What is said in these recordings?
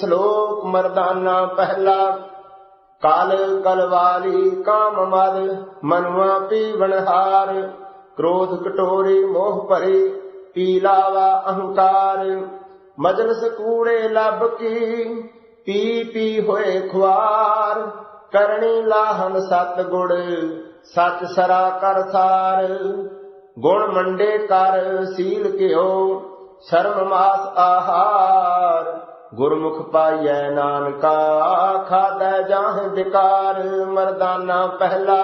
ਸ਼ਲੋਕ ਮਰਦਾਨਾ ਪਹਿਲਾ। ਕਲ ਕਲਵਾਰੀ ਕਾਮ ਮਦ, ਮਨੁਆ ਪੀਵਨਹਾਰ ਕ੍ਰੋਧ ਕਟੋਰੀ ਮੋਹ ਭਰੇ, ਪੀ ਅਹੰਕਾਰ। ਮਜਲਸ ਕੂੜੇ ਲੱਭ ਕੀ, ਪੀ ਪੀ ਹੋਏ ਖੁਆਰ। ਕਰਨੀ ਲਾਹਨ ਸਤ ਗੁੜ ਸਚ ਸਰਾ ਕਰ ਸਾਰ। ਗੁਣ ਮੰਡੇ ਕਰ, ਸੀਲ ਕਿਓ ਸ਼ਰਮ ਮਾਸ ਆਹਾਰ। ਗੁਰਮੁਖ ਪਾਈਐ ਨਾਨਕਾ ਖਾਦੈ ਜਾਹ ਵਿਕਾਰ ਮਰਦਾਨਾ ਪਹਿਲਾ।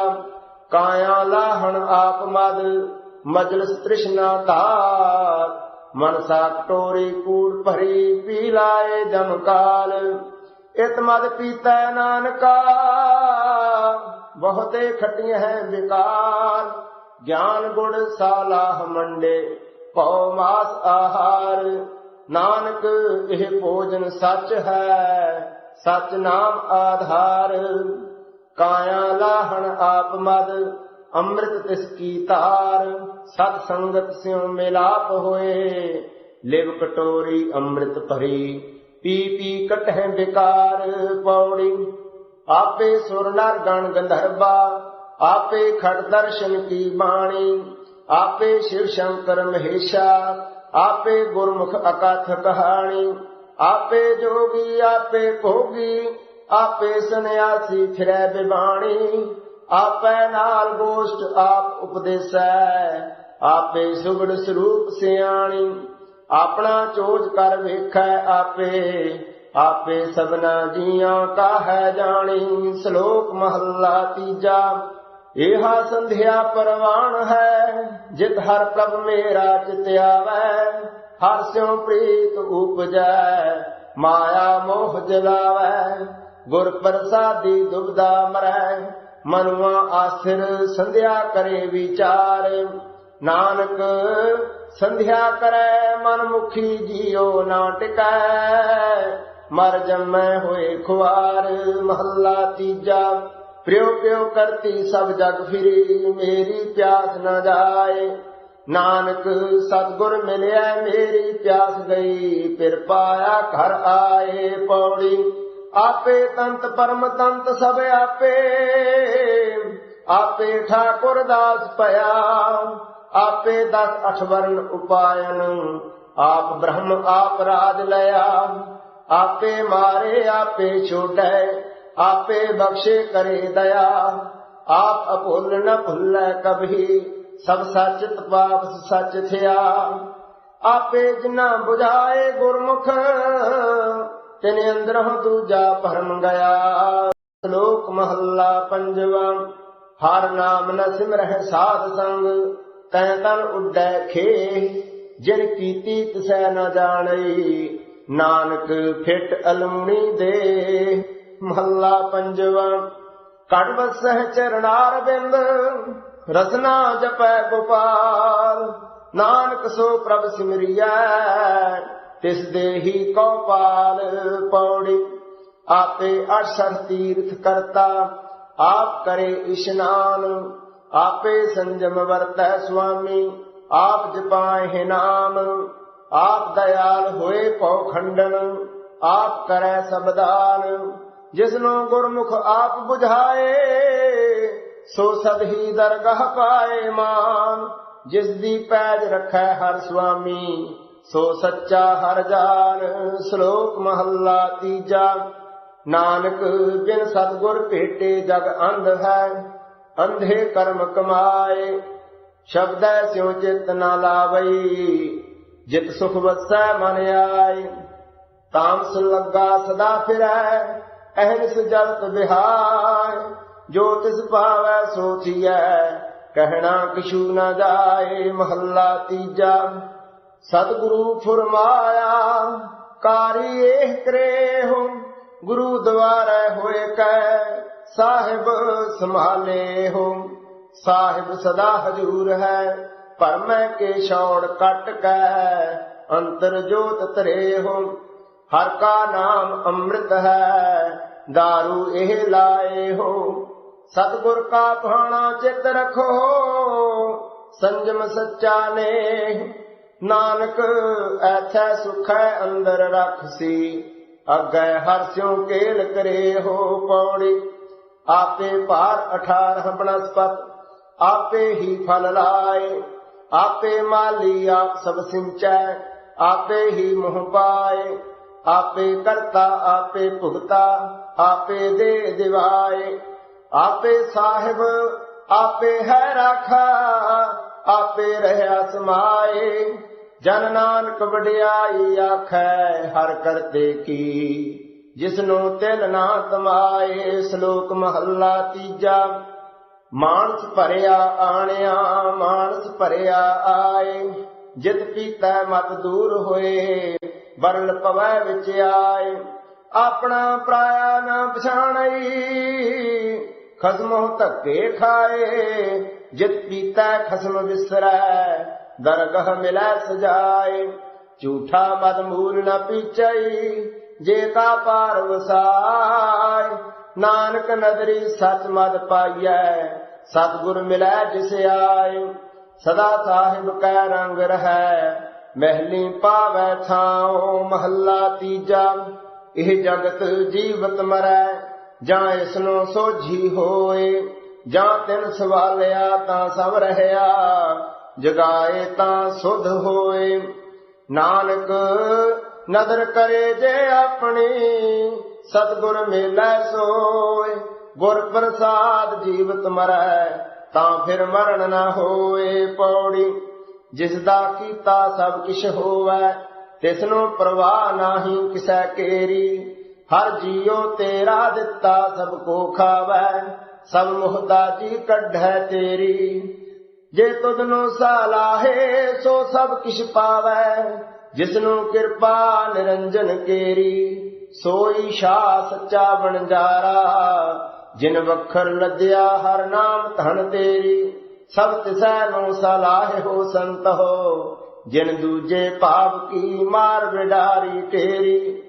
ਕਾਇਆ ਲਾਹਣ ਆਪ ਮਦ, ਮਜਲਸ ਤ੍ਰਿਸ਼ਨਾ ਧਾਰ। ਮਨਸਾ ਕਟੋਰੀ ਕੂੜ ਭਰੀ, ਪੀ ਲਾਏ ਜਮਕਾਲ ਇਤ ਮਦ ਪੀਤੈ ਨਾਨਕਾ, ਬਹੁਤੇ ਖਟੀਆਂ ਹੈ ਵਿਕਾਰ। ਗਿਆਨ ਗੁਣ ਸਾਲਾਹ ਮੰਡੇ ਪਉ ਮਾਸ ਆਹਾਰ। ਨਾਨਕ ਇਹ ਭੋਜਨ ਸੱਚ ਹੈ, ਸਚ ਨਾਮ ਆਧਾਰ। ਕਾਇਆ ਲਾਹਣ ਆਪ ਮਦ, ਅੰਮ੍ਰਿਤ ਤਿਸ ਕੀ ਤਾਰ ਸਤ ਸੰਗਤ ਸਿਉ ਮਿਲਾਪ ਹੋਏ, ਲਿਵ ਕਟੋਰੀ ਅੰਮ੍ਰਿਤ ਭਰੀ। ਪੀ ਪੀ ਕਟਹਿ ਵਿਕਾਰ ਪੌੜੀ, ਆਪੇ ਸੁਰ ਨਰ ਗਣ ਗੰਧਰਵਾ ਆਪੇ ਖੜ ਦਰਸ਼ਨ ਕੀ ਬਾਣੀ, ਆਪੇ ਸ਼ਿਵ ਸ਼ੰਕਰ ਮਹੇਸ਼ਾ। ਆਪੇ ਗੁਰਮੁਖ ਅਕਥ ਕਹਾਣੀ ਆਪੇ ਜੋਗੀ, ਆਪੇ ਭੋਗੀ, ਆਪੇ ਸੰਿਆਸੀ ਫਿਰੈ ਬਿਬਾਣੀ, ਆਪੇ ਨਾਲ ਗੋਸ਼ਟ ਆਪ ਉਪਦੇਸੈ, ਆਪੇ ਸੁਗੜ ਸਰੂਪ ਸਿਆਣੀ, ਆਪਣਾ ਚੋਜ ਕਰ ਵੇਖੈ ਆਪੇ ਆਪੇ ਸਭਨਾ ਜੀਆਂ ਕਾਹੈ ਜਾਣੀ, ਸ਼ਲੋਕ ਮਹੱਲਾ ਤੀਜਾ। ਇਹਾ ਸੰਧਿਆ ਪਰਵਾਨ ਹੈ, ਜਿਤ ਹਰ ਪ੍ਰਭ ਮੇਰਾ ਚਿਤ ਆਵੈ, ਹਰ ਸਿਉ ਪ੍ਰੀਤ ਉਪਜੈ, ਮਾਇਆ ਮੋਹ ਜਲਾਵੈ, ਗੁਰ ਪ੍ਰਸਾਦੀ ਦੁਬਦਾ ਮਰੈ, ਮਨੁਆ ਆਸਰ ਸੰਧਿਆ ਕਰੇ ਵਿਚਾਰ, ਨਾਨਕ ਸੰਧਿਆ ਕਰੈ, ਮਨ ਮੁਖੀ ਜੀਉ ਨਾ ਟਿਕੈ, ਮਰ ਜੰਮੈ ਹੋਏ ਖੁਆਰ, ਮਹੱਲਾ ਤੀਜਾ ਪ੍ਰਿਉ ਪਿਉ ਕਰਤੀ ਸਭ ਜਗ ਫਿਰੀ, ਮੇਰੀ ਪਿਆਸ ਨਾ ਜਾਏ। ਨਾਨਕ, ਸਤਗੁਰ ਮਿਲਿਆ, ਮੇਰੀ ਪਿਆਸ ਗਈ। ਫਿਰ ਪਾਇਆ ਘਰ ਆਏ ਪੌੜੀ। ਆਪੇ ਤੰਤ ਪਰਮ ਤੰਤ ਸਭ ਆਪੇ। ਆਪੇ ਠਾਕੁਰ ਦਾਸ ਭਇਆ। ਆਪੇ ਦਸ ਅਠਵਰਨ ਉਪਾਇਨ। ਆਪ ਬ੍ਰਹਮ, ਆਪ ਰਾਜ ਲਿਆ। ਆਪੇ ਮਾਰੇ, ਆਪੇ ਛੋਟੈ ਆਪੇ ਬਖਸ਼ੇ ਕਰੇ ਦਇਆ। ਆਪ ਅਭੁੱਲ ਨ ਭੁੱਲੈ ਕਭੀ ਸਭ ਸੱਚ ਤਪਾਪ ਸੱਚ ਥਿਆ। ਆਪੇ ਜਿਨਾ 부ਝਾਏ ਗੁਰਮੁਖ, ਤਿਨ ਅੰਦਰੋਂ ਦੂਜਾ ਭਰਮ ਗਿਆ। ਸ਼ਲੋਕ ਮਹੱਲਾ ਪੰਜਵਾ, ਹਰ ਨਾਮ ਨ ਸਿਮਰਹਿ ਸਾਧ ਸੰਗ, ਤੈ ਤਨ ਉੱਡੈ ਖੇ ਜਿਨ ਕੀਤੀ ਤਿਸੈ ਨ ਜਾਣਈ ਨਾਨਕ ਫਿਟ ਅਲਮਣੀ ਦੇ ਮਹੱਲਾ ਪੰਜਵਾ। ਕੜ ਵਸਹਿ ਚਰਨਾਰ ਬਿੰਦ, ਰਸਨਾ ਜਪੈ ਗੋਪਾਲ। ਨਾਨਕ ਸੋ ਪ੍ਰਭ ਸਿਮਰਿਐ, ਤਿਸ ਦੇਹੀ ਕੋ ਪਾਲ ਪੌੜੀ। ਆਪੇ ਅਰਸ਼ਰ ਤੀਰਥ ਕਰਤਾ, ਆਪ ਕਰੇ ਇਸ਼ਨਾਨ। ਆਪੇ ਸੰਜਮ ਵਰਤੈ ਸੁਆਮੀ, ਆਪ ਜਪਾਏ ਨਾਮ। ਆਪ ਦਇਆਲ ਹੋਏ ਪਉ ਖੰਡਨ, ਆਪ ਕਰੈ ਸਬਦਾਨ। ਜਿਸਨੂੰ ਗੁਰਮੁਖ ਆਪ 부ਝਾਏ ਸੋ ਸਦ ਹੀ ਦਰਗਹ ਪਾਏ ਮਾਨ। ਜਿਸ ਦੀ ਪੈਜ ਰੱਖੈ ਹਰ ਸੁਆਮੀ, ਸੋ ਸੱਚਾ ਹਰ ਜਾਨ, ਸ਼ਲੋਕ ਮਹੱਲਾ ਤੀਜਾ। ਨਾਨਕ ਬਿਨ ਸਤਗੁਰ ਭੇਟੇ ਜਗ ਅੰਧ ਹੈ, ਅੰਧੇ ਕਰਮ ਕਮਾਏ। ਸ਼ਬਦੈ ਸਿਉ ਚਿਤ ਨਾ ਲਾਵਈ, ਜਿਤ ਸੁਖ ਵਸੈ ਮਨ ਆਏ। ਤਾਮਸ ਲੱਗਾ ਸਦਾ ਫਿਰੈ ਅਹਨਿਸ ਜਲਤ ਵਿਹਾਰ, ਜੋ ਤਿਸ ਪਾਵੈ ਸੋ ਥੀਐ। ਕਹਿਣਾ ਕਿਛੂ ਨ ਜਾਏ, ਮਹੱਲਾ ਤੀਜਾ। ਸਤਿਗੁਰੂ ਫਰਮਾਇਆ, ਕਾਰੀ ਇਹ ਕਰੇ ਹੋ, ਗੁਰੂ ਦੁਆਰੇ ਹੋਏ ਕੈ, ਸਾਹਿਬ ਸੰਭਾਲੇ ਹੋ। ਸਾਹਿਬ ਸਦਾ ਹਜੂਰ ਹੈ ਪਰ ਮੈਂ ਕੇ ਛੌੜ ਕੱਟ ਕੈ, ਅੰਤਰ ਜੋਤ ਤਰੇ ਹੋ। ਹਰ ਕਾ ਨਾਮ ਅੰਮ੍ਰਿਤ ਹੈ दारू ਇਹ ਲਾਏ ਹੋ। ਸਤਗੁਰ ਕਾ ਭਾਣਾ ਚਿਤ ਰਖੋ, ਸੰਜਮ ਸੱਚਾ ਨੇ ਨਾਨਕ ਐਥੈ ਸੁਖੈ ਅੰਦਰ ਰਖਸੀ ਅੱਗੇ ਹਰਸਿਉ ਕੇਲ ਕਰੇ ਹੋ ਪੌੜੀ। ਆਪੇ ਭਾਰ 18 ਬਨਸਪਤ, ਆਪੇ ਹੀ ਫਲ ਲਾਏ। ਆਪੇ ਮਾਲੀ ਆਪ ਸਭ ਸਿੰਚੈ, ਆਪੇ ਹੀ ਮੋਹ ਪਾਏ। ਆਪੇ ਕਰਤਾ, ਆਪੇ ਭੁਗਤਾ, ਆਪੇ ਦੇ ਦਿਵਾਏ। ਆਪੇ ਸਾਹਿਬ, ਆਪੇ ਹੈ ਰਾਖਾ, ਆਪੇ ਰਹਿਆ ਸਮਾਏ। ਜਨ ਨਾਨਕ ਵਡਿਆਈ ਆਖੈ, ਹਰ ਕਰਤੇ ਕੀ। ਜਿਸਨੂੰ ਤਿਲ ਨਾ ਤਮਾਏ, ਸ਼ਲੋਕ ਮਹੱਲਾ ਤੀਜਾ। ਮਾਨਸ ਭਰਿਆ ਆਣਿਆ, ਮਾਨਸ ਭਰਿਆ ਆਏ। ਜਿਤ ਪੀਤੈ ਮਤ ਦੂਰ ਹੋਏ। ਬਰਲ ਪਵੈ ਵਿੱਚ ਆਏ। ਆਪਣਾ ਪਰਾਇਆ ਨਾ ਪਛਾਣਈ। ਖਸਮੋ ਧੱਕੇ ਖਾਏ, ਜਿਤ ਪੀਤਾ ਖਸਮ ਵਿਸਰੈ, ਦਰਗਹ ਮਿਲੈ ਸਜਾਏ। ਝੂਠਾ ਮਦ ਮੂਲ ਨ ਪੀਚਈ, ਜੇ ਕਾ ਪਾਰ ਵਸਾਏ। ਨਾਨਕ ਨਦਰੀ ਸਚ ਮਦ ਪਾਈਐ, ਸਤਿਗੁਰ ਮਿਲੈ ਜਿਸ ਆਏ। ਸਦਾ ਸਾਹਿਬ ਕੈ ਰੰਗ ਰਹੈ ਮਹਿਲੀ ਪਾਵੈ ਥਾਉ, ਮਹੱਲਾ ਤੀਜਾ। ਇਹ ਜਗਤ ਜੀਵਤ ਮਰੈ, ਜਾਂ ਇਸ ਨੂੰ ਸੋਝੀ ਹੋਏ। ਜਾਂ ਤਿਨ ਸਵਾਲਿਆ ਤਾਂ ਸਭ ਰਹਿਆ, ਜਗਾਏ ਤਾਂ ਸੁਧ ਹੋਏ। ਨਾਨਕ, ਨਦਰ ਕਰੇ ਜੇ ਆਪਣੀ, ਸਤਿਗੁਰ ਮਿਲੈ ਸੋਏ। ਗੁਰ ਪ੍ਰਸਾਦ ਜੀਵਤ ਮਰੈ, ਤਾਂ ਫਿਰ ਮਰਨ ਨਾ ਹੋਏ ਪੌੜੀ। ਜਿਸ ਦਾ ਕੀਤਾ ਸਭ ਕਿਛ ਹੋਵੈ ਤਿਸ ਨੂੰ ਪ੍ਰਵਾਹ ਨਾਹੀ ਕਿਸੈ ਕੇਰੀ। ਹਰ ਜੀਉ ਤੇਰਾ ਦਿੱਤਾ ਸਭ ਕੋ ਖਾਵੈ, ਸਭ ਮੁਹਤਾਜੀ ਕੱਢੈ ਤੇਰੀ। ਜੇ ਤੁਧ ਨੂੰ ਸਾਲਾਹੇ, ਸੋ ਸਭ ਕਿਛ ਪਾਵੈ ਜਿਸ ਨੂੰ ਕਿਰਪਾ ਨਿਰੰਜਨ ਕੇਰੀ। ਸੋਈ ਸ਼ਾ ਸੱਚਾ ਬਣਜਾਰਾ ਜਿਨ ਵਖਰ ਲੱਦਿਆ ਹਰ ਨਾਮ ਧਨ ਤੇਰੀ। ਸਭ ਤਿਸੈ ਨੂੰ ਸਲਾਹ ਹੋ ਸੰਤ ਹੋ ਜਿਨ ਦੂਜੇ ਭਾਵ ਕੀ ਮਾਰ ਵਿਡਾਰੀ ਤੇਰੀ।